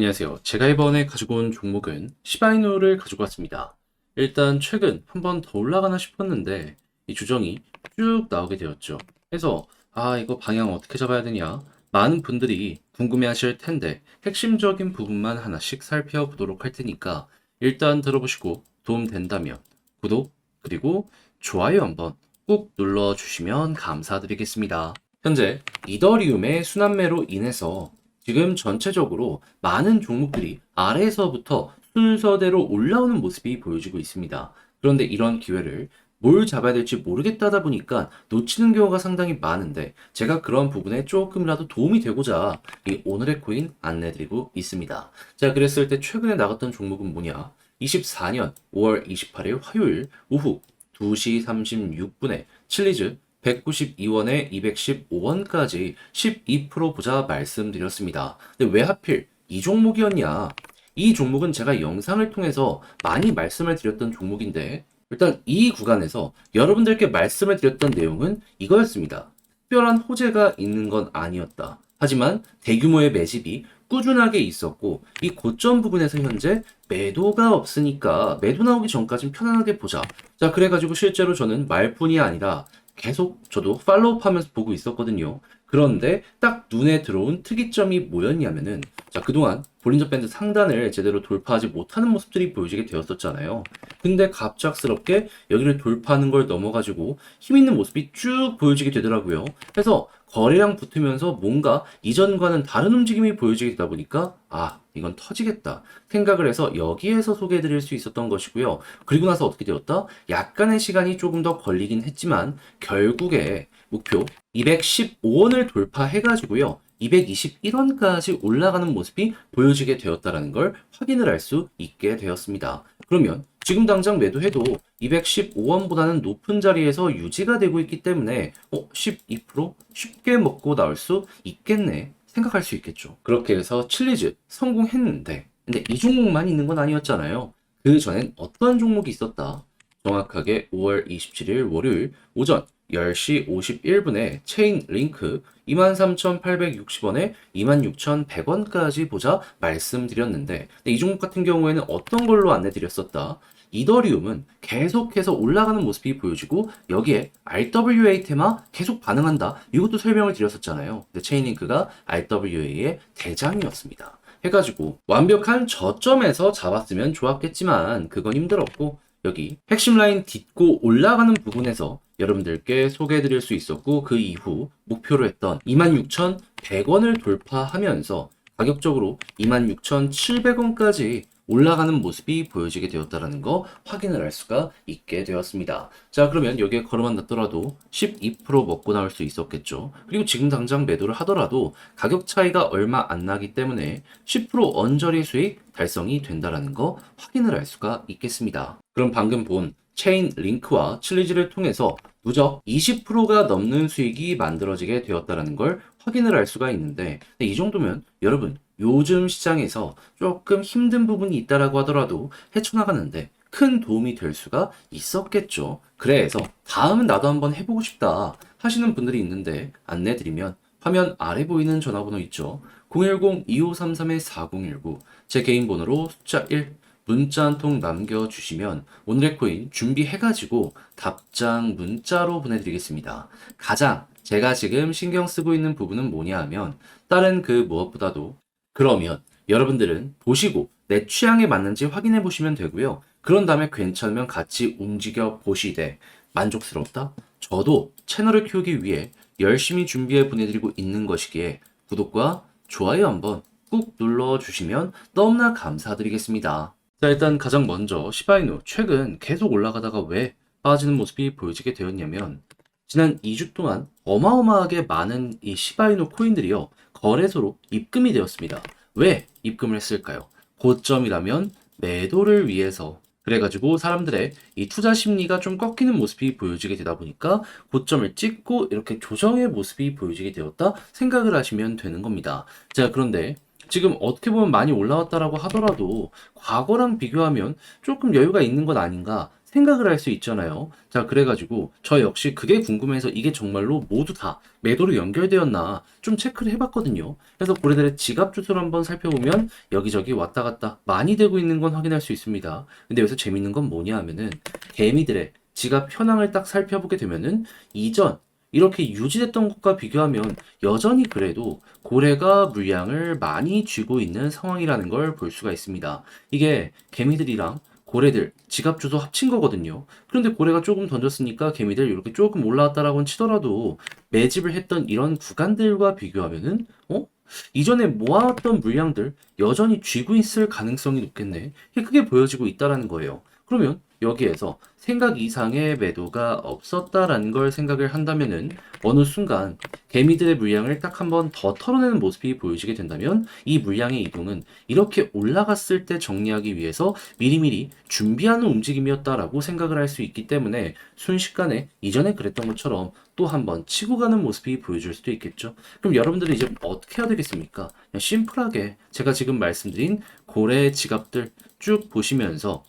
안녕하세요. 제가 이번에 가지고 온 종목은 시바이누를 가지고 왔습니다. 일단 최근 한 번 더 올라가나 싶었는데 이 주정이 쭉 나오게 되었죠. 그래서 아 이거 방향 어떻게 잡아야 되냐 많은 분들이 궁금해 하실 텐데 핵심적인 부분만 하나씩 살펴보도록 할 테니까 일단 들어보시고 도움 된다면 구독 그리고 좋아요 한번 꾹 눌러주시면 감사드리겠습니다. 현재 이더리움의 순환매로 인해서 지금 전체적으로 많은 종목들이 아래에서부터 순서대로 올라오는 모습이 보여지고 있습니다. 그런데 이런 기회를 뭘 잡아야 될지 모르겠다다 보니까 놓치는 경우가 상당히 많은데 제가 그런 부분에 조금이라도 도움이 되고자 이 오늘의 코인 안내드리고 있습니다. 자, 그랬을 때 최근에 나갔던 종목은 뭐냐? 24년 5월 28일 화요일 오후 2시 36분에 칠리즈 192원에 215원까지 12% 보자 말씀드렸습니다. 근데 왜 하필 이 종목이었냐? 이 종목은 제가 영상을 통해서 많이 말씀을 드렸던 종목인데 일단 이 구간에서 여러분들께 말씀을 드렸던 내용은 이거였습니다. 특별한 호재가 있는 건 아니었다. 하지만 대규모의 매집이 꾸준하게 있었고 이 고점 부분에서 현재 매도가 없으니까 매도 나오기 전까진 편안하게 보자. 자, 그래가지고 실제로 저는 말뿐이 아니라 계속 저도 팔로우 하면서 보고 있었거든요. 그런데 딱 눈에 들어온 특이점이 뭐였냐면은 자 그동안 볼린저 밴드 상단을 제대로 돌파하지 못하는 모습들이 보여지게 되었었잖아요. 근데 갑작스럽게 여기를 돌파하는 걸 넘어가지고 힘 있는 모습이 쭉 보여지게 되더라고요. 그래서 거래량 붙으면서 뭔가 이전과는 다른 움직임이 보여지게 되다 보니까 아 이건 터지겠다 생각을 해서 여기에서 소개해드릴 수 있었던 것이고요. 그리고 나서 어떻게 되었다? 약간의 시간이 조금 더 걸리긴 했지만 결국에 목표 215원을 돌파해가지고요. 221원까지 올라가는 모습이 보여지게 되었다라는 걸 확인을 할 수 있게 되었습니다. 그러면 지금 당장 매도해도 215원보다는 높은 자리에서 유지가 되고 있기 때문에 어, 12% 쉽게 먹고 나올 수 있겠네 생각할 수 있겠죠. 그렇게 해서 칠리즈 성공했는데 근데 이 종목만 있는 건 아니었잖아요. 그 전엔 어떤 종목이 있었다. 정확하게 5월 27일 월요일 오전 10시 51분에 체인 링크 23,860원에 26,100원까지 보자 말씀드렸는데 이 종목 같은 경우에는 어떤 걸로 안내드렸었다. 이더리움은 계속해서 올라가는 모습이 보여지고 여기에 RWA 테마 계속 반응한다. 이것도 설명을 드렸었잖아요. 근데 체인링크가 RWA의 대장이었습니다. 해가지고 완벽한 저점에서 잡았으면 좋았겠지만 그건 힘들었고 여기 핵심 라인 딛고 올라가는 부분에서 여러분들께 소개해드릴 수 있었고 그 이후 목표로 했던 26,100원을 돌파하면서 가격적으로 26,700원까지 올라가는 모습이 보여지게 되었다는 거 확인을 할 수가 있게 되었습니다. 자, 그러면 여기에 걸어만 놨더라도 12% 먹고 나올 수 있었겠죠. 그리고 지금 당장 매도를 하더라도 가격 차이가 얼마 안 나기 때문에 10% 언저리 수익 달성이 된다는 거 확인을 할 수가 있겠습니다. 그럼 방금 본 체인 링크와 칠리즈를 통해서 누적 20%가 넘는 수익이 만들어지게 되었다는 걸 확인을 할 수가 있는데 이 정도면 여러분 요즘 시장에서 조금 힘든 부분이 있다라고 하더라도 헤쳐나가는데 큰 도움이 될 수가 있었겠죠. 그래서 다음은 나도 한번 해보고 싶다 하시는 분들이 있는데 안내드리면 화면 아래 보이는 전화번호 있죠. 010-2533-4019 제 개인 번호로 숫자 1 문자 한 통 남겨주시면 오늘의 코인 준비해가지고 답장 문자로 보내드리겠습니다. 가장 제가 지금 신경 쓰고 있는 부분은 뭐냐 하면 다른 그 무엇보다도 그러면 여러분들은 보시고 내 취향에 맞는지 확인해 보시면 되고요. 그런 다음에 괜찮으면 같이 움직여 보시되 만족스럽다? 저도 채널을 키우기 위해 열심히 준비해 보내드리고 있는 것이기에 구독과 좋아요 한번 꾹 눌러주시면 너무나 감사드리겠습니다. 자, 일단 가장 먼저 시바이누 최근 계속 올라가다가 왜 빠지는 모습이 보여지게 되었냐면 지난 2주 동안 어마어마하게 많은 이 시바이누 코인들이요 거래소로 입금이 되었습니다. 왜 입금을 했을까요? 고점이라면 매도를 위해서 그래가지고 사람들의 이 투자 심리가 좀 꺾이는 모습이 보여지게 되다 보니까 고점을 찍고 이렇게 조정의 모습이 보여지게 되었다 생각을 하시면 되는 겁니다. 자, 그런데 지금 어떻게 보면 많이 올라왔다라고 하더라도 과거랑 비교하면 조금 여유가 있는 건 아닌가 생각을 할 수 있잖아요. 자, 그래가지고 저 역시 그게 궁금해서 이게 정말로 모두 다 매도로 연결되었나 좀 체크를 해봤거든요. 그래서 고래들의 지갑 주소를 한번 살펴보면 여기저기 왔다 갔다 많이 되고 있는 건 확인할 수 있습니다. 근데 여기서 재밌는 건 뭐냐 하면은 개미들의 지갑 현황을 딱 살펴보게 되면은 이전 이렇게 유지됐던 것과 비교하면 여전히 그래도 고래가 물량을 많이 쥐고 있는 상황이라는 걸 볼 수가 있습니다. 이게 개미들이랑 고래들 지갑 주소 합친 거거든요. 그런데 고래가 조금 던졌으니까 개미들 이렇게 조금 올라왔다라고는 치더라도 매집을 했던 이런 구간들과 비교하면은 어? 이전에 모아왔던 물량들 여전히 쥐고 있을 가능성이 높겠네. 크게 보여지고 있다라는 거예요. 그러면 여기에서 생각 이상의 매도가 없었다라는 걸 생각을 한다면은 어느 순간 개미들의 물량을 딱 한 번 더 털어내는 모습이 보여지게 된다면 이 물량의 이동은 이렇게 올라갔을 때 정리하기 위해서 미리미리 준비하는 움직임이었다라고 생각을 할 수 있기 때문에 순식간에 이전에 그랬던 것처럼 또 한 번 치고 가는 모습이 보여줄 수도 있겠죠. 그럼 여러분들은 이제 어떻게 해야 되겠습니까? 그냥 심플하게 제가 지금 말씀드린 고래 지갑들 쭉 보시면서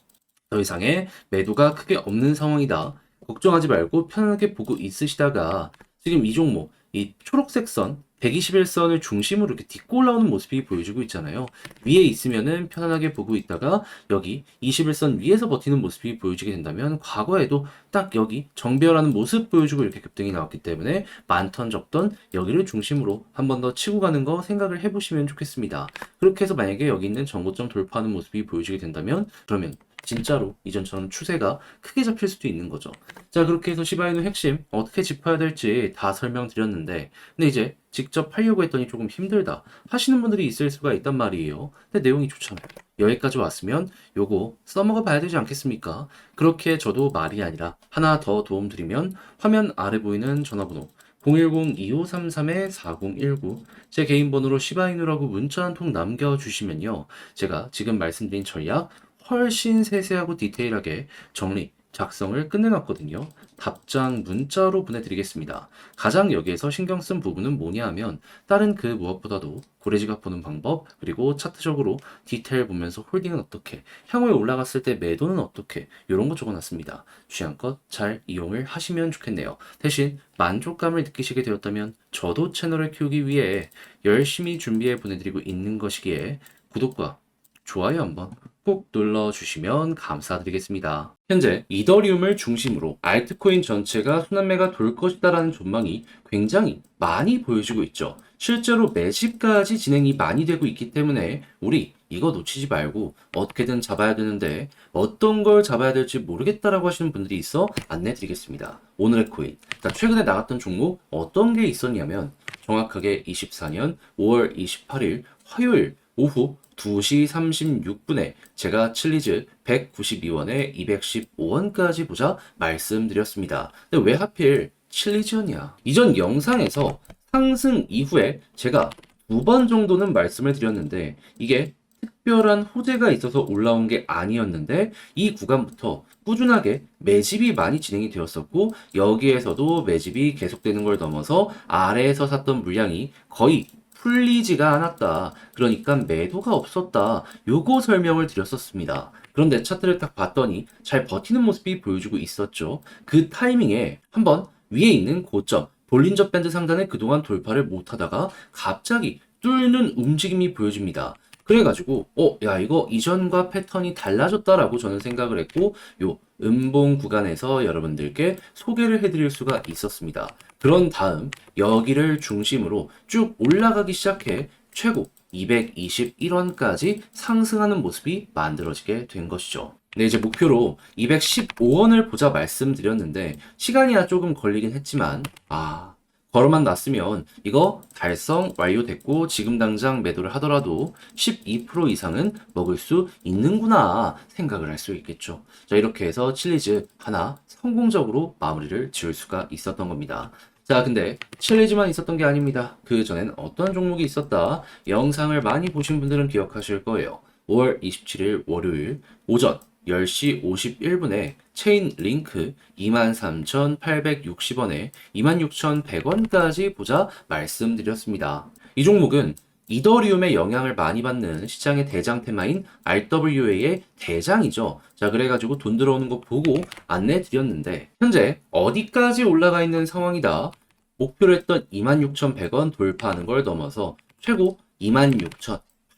더 이상의 매도가 크게 없는 상황이다. 걱정하지 말고 편하게 보고 있으시다가 지금 이 종목, 이 초록색 선, 121선을 중심으로 이렇게 딛고 올라오는 모습이 보여지고 있잖아요. 위에 있으면은 편안하게 보고 있다가 여기 21선 위에서 버티는 모습이 보여지게 된다면 과거에도 딱 여기 정배열하는 모습 보여주고 이렇게 급등이 나왔기 때문에 많던 적던 여기를 중심으로 한 번 더 치고 가는 거 생각을 해보시면 좋겠습니다. 그렇게 해서 만약에 여기 있는 정고점 돌파하는 모습이 보여지게 된다면 그러면 진짜로 이전처럼 추세가 크게 잡힐 수도 있는 거죠. 자, 그렇게 해서 시바이누 핵심 어떻게 짚어야 될지 다 설명드렸는데, 근데 이제 직접 하려고 했더니 조금 힘들다 하시는 분들이 있을 수가 있단 말이에요. 근데 내용이 좋잖아요. 여기까지 왔으면 요거 써먹어 봐야 되지 않겠습니까? 그렇게 저도 말이 아니라 하나 더 도움 드리면 화면 아래 보이는 전화번호 010-2533-4019 제 개인 번호로 시바이누라고 문자 한 통 남겨주시면요. 제가 지금 말씀드린 전략 훨씬 세세하고 디테일하게 정리, 작성을 끝내놨거든요. 답장 문자로 보내드리겠습니다. 가장 여기에서 신경 쓴 부분은 뭐냐 하면 다른 그 무엇보다도 고래지갑 보는 방법 그리고 차트적으로 디테일 보면서 홀딩은 어떻게 향후에 올라갔을 때 매도는 어떻게 이런 거 적어놨습니다. 취향껏 잘 이용을 하시면 좋겠네요. 대신 만족감을 느끼시게 되었다면 저도 채널을 키우기 위해 열심히 준비해 보내드리고 있는 것이기에 구독과 좋아요 한번 꼭 눌러주시면 감사드리겠습니다. 현재 이더리움을 중심으로 알트코인 전체가 순환매가 돌 것이다라는 전망이 굉장히 많이 보여지고 있죠. 실제로 매집까지 진행이 많이 되고 있기 때문에 우리 이거 놓치지 말고 어떻게든 잡아야 되는데 어떤 걸 잡아야 될지 모르겠다라고 하시는 분들이 있어 안내 드리겠습니다. 오늘의 코인. 자, 최근에 나갔던 종목 어떤 게 있었냐면 정확하게 24년 5월 28일 화요일 오후 2시 36분에 제가 칠리즈 192원에 215원까지 보자 말씀드렸습니다. 근데 왜 하필 칠리즈였냐? 이전 영상에서 상승 이후에 제가 두 번 정도는 말씀을 드렸는데 이게 특별한 호재가 있어서 올라온 게 아니었는데 이 구간부터 꾸준하게 매집이 많이 진행이 되었었고 여기에서도 매집이 계속되는 걸 넘어서 아래에서 샀던 물량이 거의 풀리지가 않았다. 그러니까 매도가 없었다. 요거 설명을 드렸었습니다. 그런데 차트를 딱 봤더니 잘 버티는 모습이 보여주고 있었죠. 그 타이밍에 한번 위에 있는 고점, 볼린저 밴드 상단에 그동안 돌파를 못하다가 갑자기 뚫는 움직임이 보여집니다. 그래가지고, 어, 야, 이거 이전과 패턴이 달라졌다라고 저는 생각을 했고, 요 음봉 구간에서 여러분들께 소개를 해드릴 수가 있었습니다. 그런 다음, 여기를 중심으로 쭉 올라가기 시작해 최고 221원까지 상승하는 모습이 만들어지게 된 것이죠. 네, 이제 목표로 215원을 보자 말씀드렸는데, 시간이야 조금 걸리긴 했지만, 아, 걸어만 놨으면 이거 달성 완료됐고 지금 당장 매도를 하더라도 12% 이상은 먹을 수 있는구나 생각을 할 수 있겠죠. 자, 이렇게 해서 칠리즈 하나 성공적으로 마무리를 지을 수가 있었던 겁니다. 자, 근데 칠리즈만 있었던 게 아닙니다. 그 전엔 어떤 종목이 있었다. 영상을 많이 보신 분들은 기억하실 거예요. 5월 27일 월요일 오전 10시 51분에 체인 링크 23,860원에 26,100원까지 보자 말씀드렸습니다. 이 종목은 이더리움의 영향을 많이 받는 시장의 대장 테마인 RWA의 대장이죠. 자, 그래가지고 돈 들어오는 거 보고 안내 드렸는데, 현재 어디까지 올라가 있는 상황이다. 목표로 했던 26,100원 돌파하는 걸 넘어서 최고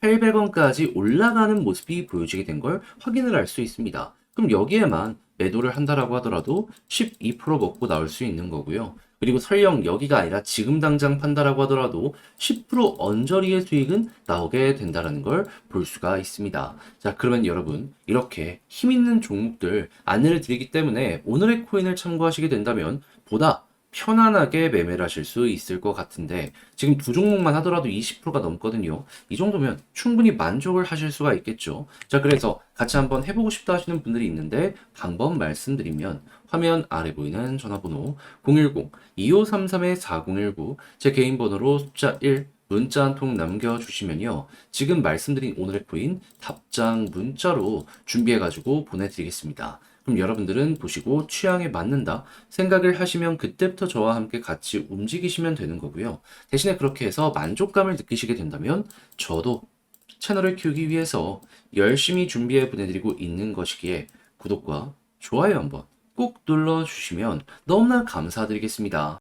26,800원까지 올라가는 모습이 보여지게 된 걸 확인을 할 수 있습니다. 그럼 여기에만 매도를 한다라고 하더라도 12% 먹고 나올 수 있는 거고요. 그리고 설령 여기가 아니라 지금 당장 판다라고 하더라도 10% 언저리의 수익은 나오게 된다는 걸 볼 수가 있습니다. 자, 그러면 여러분, 이렇게 힘 있는 종목들 안내를 드리기 때문에 오늘의 코인을 참고하시게 된다면 보다 편안하게 매매를 하실 수 있을 것 같은데 지금 두 종목만 하더라도 20%가 넘거든요. 이 정도면 충분히 만족을 하실 수가 있겠죠. 자, 그래서 같이 한번 해보고 싶다 하시는 분들이 있는데 방법 말씀드리면 화면 아래 보이는 전화번호 010-2533-4019 제 개인 번호로 숫자 1 문자 한 통 남겨주시면요. 지금 말씀드린 오늘의 코인 답장 문자로 준비해가지고 보내드리겠습니다. 그럼 여러분들은 보시고 취향에 맞는다 생각을 하시면 그때부터 저와 함께 같이 움직이시면 되는 거고요. 대신에 그렇게 해서 만족감을 느끼시게 된다면 저도 채널을 키우기 위해서 열심히 준비해 보내드리고 있는 것이기에 구독과 좋아요 한번 꼭 눌러주시면 너무나 감사드리겠습니다.